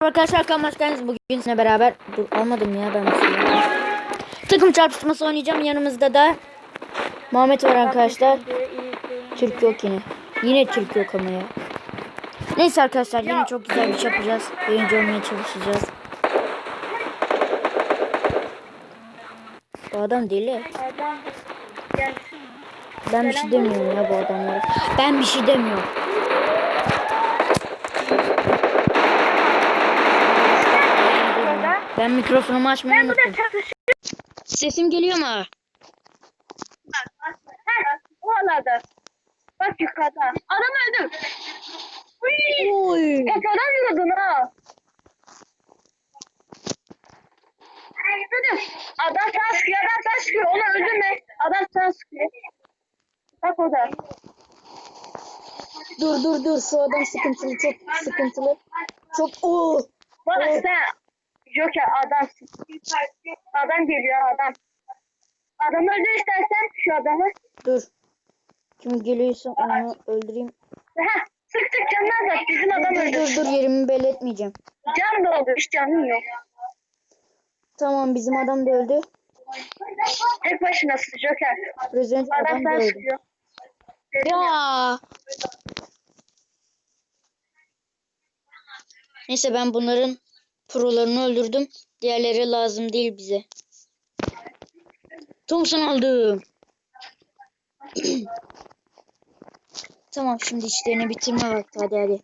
Arkadaşlar kalmaz geldiniz. Bugün sizinle beraber dur almadım ya ben şey takım çarpışması oynayacağım. Yanımızda da Muhammed var arkadaşlar. Türk yok yine. Yine Türk yok ama ya. Neyse arkadaşlar yine çok güzel bir şey yapacağız. Birinci olmaya çalışacağız. Bu adam deli. Ben bir şey demiyorum ya bu adamlara. Ben bir şey demiyorum ben mikrofonumu açmayı Ben unuttum sesim geliyor mu Bu alada. Bak yukarıda. Adam öldü. Uy. Oy. Kafadan vurdun ha. Dedim. Adam sana sıkıyor, adam sana sıkıyor. Onu öldürme. Adam sana sıkıyor. Bak o da. Dur dur dur şu adam sıkıntılı çok sıkıntılı. Çok o Bana Evet. sen Joker adamsın. Adam geliyor adam. Adamı öldür istersen şu adamı. dur. Kim geliyorsa onu öldüreyim. Heh, sık sık canını azalt. Bizim adam öldür. dur dur yerimi belli etmeyeceğim. Can da oluyor. Hiç canın yok. Tamam bizim adam da öldü. Tek başınasın Joker. Prezident Adam adam da öldü. sıkıyor. Ya. Neyse ben bunların prolarını öldürdüm. Diğerleri lazım değil bize. Thompson aldım. tamam şimdi işlerini bitirme vakti hadi hadi.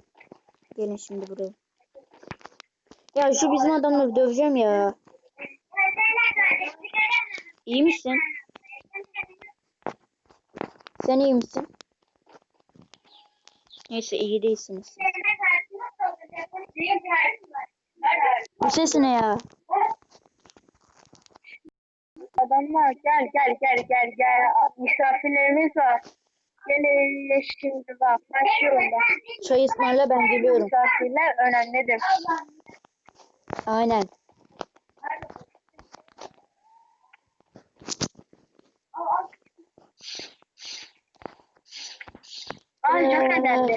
Gelin şimdi buraya. Ya şu bizim adamları döveceğim ya. İyi misin? Sen iyi misin? Neyse iyi değilsiniz. Bu ses ne ya? Adamlar gel gel gel gel gel. Misafirlerimiz var. Gel şimdi bak. Başlıyorum bak. Çay ısmarla ben geliyorum. Misafirler önemlidir. Aynen. Aa Joker geldi.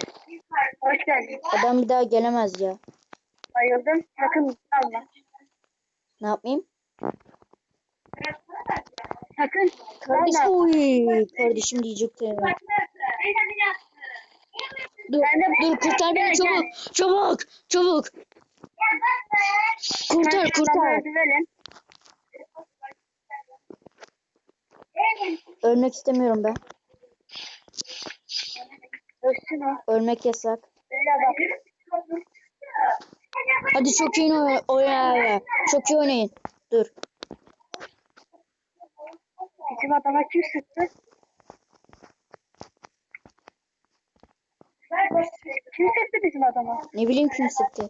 Hoş geldin. Adam bir daha gelemez ya. Bayıldım. Sakın alma. Ne yapayım? Sakın. Kardeşim, oy, kardeşim diyecektim. Dur, dur kurtar beni çabuk. Çabuk, çabuk. Kurtar, kurtar. Ölmek istemiyorum ben. Ölmek yasak. Öyle bak. Hadi çok iyi oynayın. Çok iyi oynayın. Dur. Bizim adama kim sıktı? Kim sıktı bizim adama? Ne bileyim kim sıktı.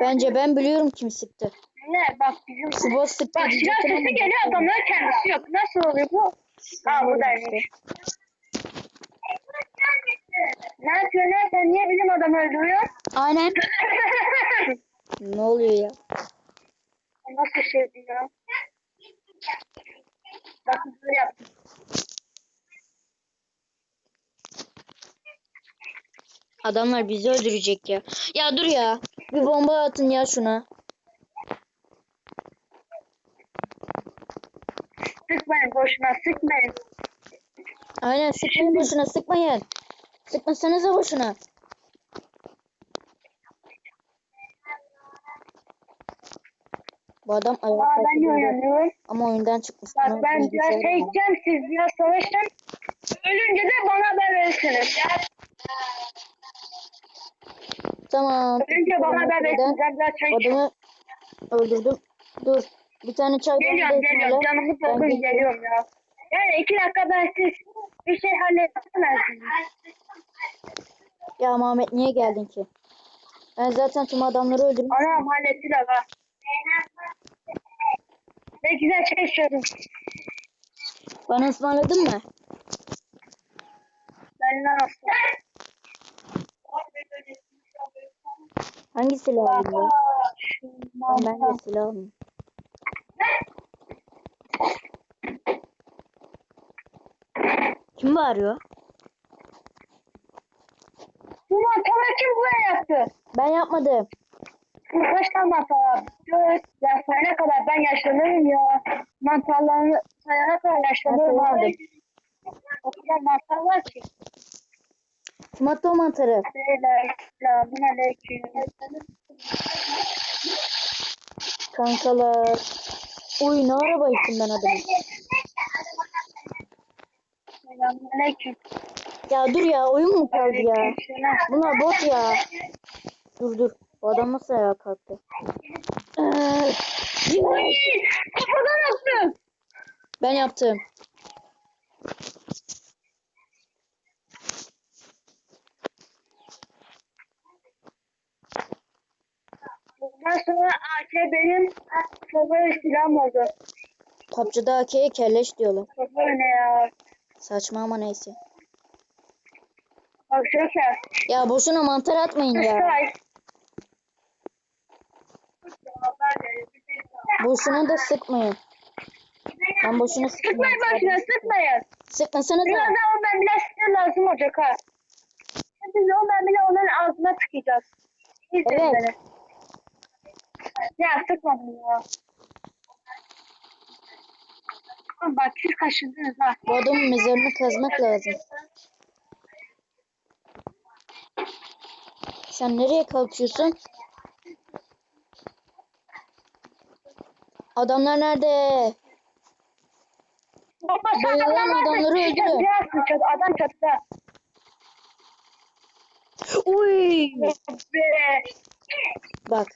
Bence ben biliyorum kim sıktı. Ne bak bizim Şu boss sıktı Bak silah sesi geliyor adamların kendisi yok. Nasıl oluyor bu? Ha buradaymış. Ne yapıyorsun lan? Sen niye bizim adamı öldürüyorsun? Aynen. Ne oluyor ya? Nasıl şey diyor? Bak böyle yaptım. Adamlar bizi öldürecek ya. Ya dur ya. Bir bomba atın ya şuna. Sıkmayın boşuna sıkmayın. Aynen sıkmayın boşuna sıkmayın. Sıkmasanıza boşuna. Bu adam ayağa Aa ben de oynanıyorum. ama oyundan çıkmış. Bak ben biraz şey gideceğim siz biraz savaşın. Ölünce de bana haber verirsiniz. Tamam. Ölünce bana haber verirsiniz. Ben biraz çay. Adamı öldürdüm. Dur. Bir tane çay Geliyorum geliyorum. Canımı Ben dokun geliyorum. ya. Yani iki dakika ben siz bir şey halledemezsiniz. Ya Muhammed niye geldin ki? Ben zaten tüm adamları öldürdüm. Anam hallettiler ha. Ne güzel çay içiyordum. Bana ısmarladın mı? Ben ne yaptım? Hangi silah aldın Ben, ben de silah aldım. Kim bağırıyor? Bu mantarı kim buraya yaptı? Ben yapmadım. Bu kaç tane mantar? Dört. Ya sayana kadar ben yaşlanırım ya. Mantarlarını sayana kadar yaşlanırım Ben abi. O kadar mantar var ki. Tomato mantarı. Selamünaleyküm. Kankalar. Uy ne araba içtim ben adamı. Selamünaleyküm. Ya dur ya oyun mu kaldı ya? Bunlar bot ya. Dur dur. Bu adam nasıl ayağa kalktı? Ee, Kafadan attım. ben yaptım. Bundan sonra AK benim favori silahım oldu. PUBG'da AK'ye kelleş diyorlar. Favori ne ya? Saçma ama neyse. Joker. Ya boşuna mantar atmayın ya. Kıstay. Boşuna da sıkmayın. Ben boşuna Sıkmayın sıkmayın. başına sıkmayın. Sıkmasana da. Birazdan o ben bile size lazım olacak ha. Şimdi o ben bile onların ağzına tıkayacağız. İzleyin Evet. beni. Ya sıkmadım ya. Bak siz kaşındınız ha. Bu adamın mezarını kazmak lazım. Sen nereye kalkıyorsun? Adamlar nerede? Bayılan adamlar da adamları çatı- Adam çatıda. Uy. Bak.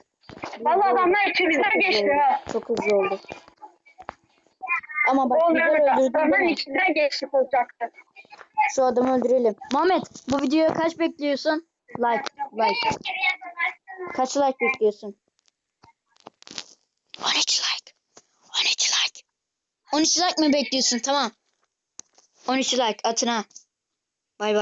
Valla adamlar içimizden geçti ha. Çok hızlı oldu. Ama bak değil mi? içinden geçtik olacaktı. Şu adamı öldürelim. Muhammed bu videoya kaç bekliyorsun? Like. Like. Kaç like bekliyorsun? 13 like. 13 like. 13 like mi bekliyorsun? Tamam. 13 like atına. Bay bay.